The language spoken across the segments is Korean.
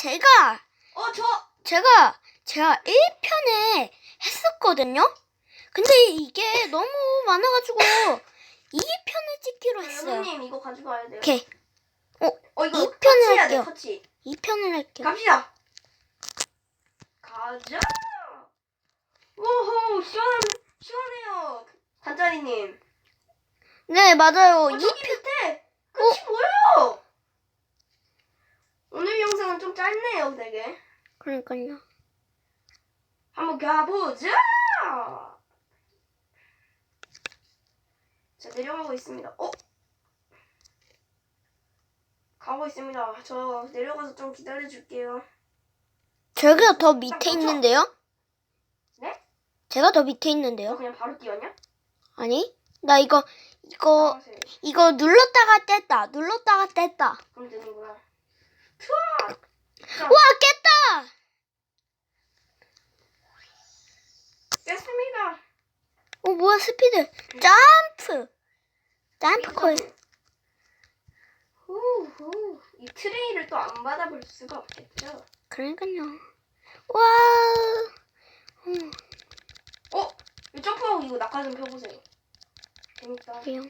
제가 어, 저 제가 제가 1편에 했었거든요. 근데 이게 너무 많아 가지고 2편을 찍기로 했어요. 여러분님 이거 가져가야 돼요. 오케이. 어, 이거 이 편을 터치해야 돼, 할게요. 터치. 2편을 할게요. 갑시다. 가자. 오호, 시원 시원해요. 단짜리님. 네, 맞아요. 어, 이 저기 밑에 끝이 보여요. 되게. 그러니까요. 한번 가보자. 자 내려가고 있습니다. 어? 가고 있습니다. 저 내려가서 좀 기다려 줄게요. 제가 더 밑에. 있는데요? 네? 제가 더 밑에 너 있는데요? 그냥 바로 뛰었냐? 아니, 나 이거 이거 나가세요. 이거 눌렀다가 뗐다. 눌렀다가 뗐다. 그럼 되는구나. 투아! 와, 깼다. 깼습니다. 어, 뭐야, 스피드. 점프. 점프 콜. 후후. 이 트레이를 또 안 받아볼 수가 없겠죠. 그러니까요. 와. 음, 어? 이 점프하고 이거 낙하 좀 펴보세요. 재밌다. 그래요.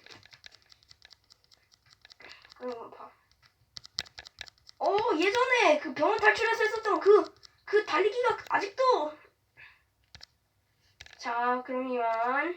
그럼 봐. 어 예전에 그 병원 탈출해서 했었던 그, 그 달리기가. 자, 그럼 이만.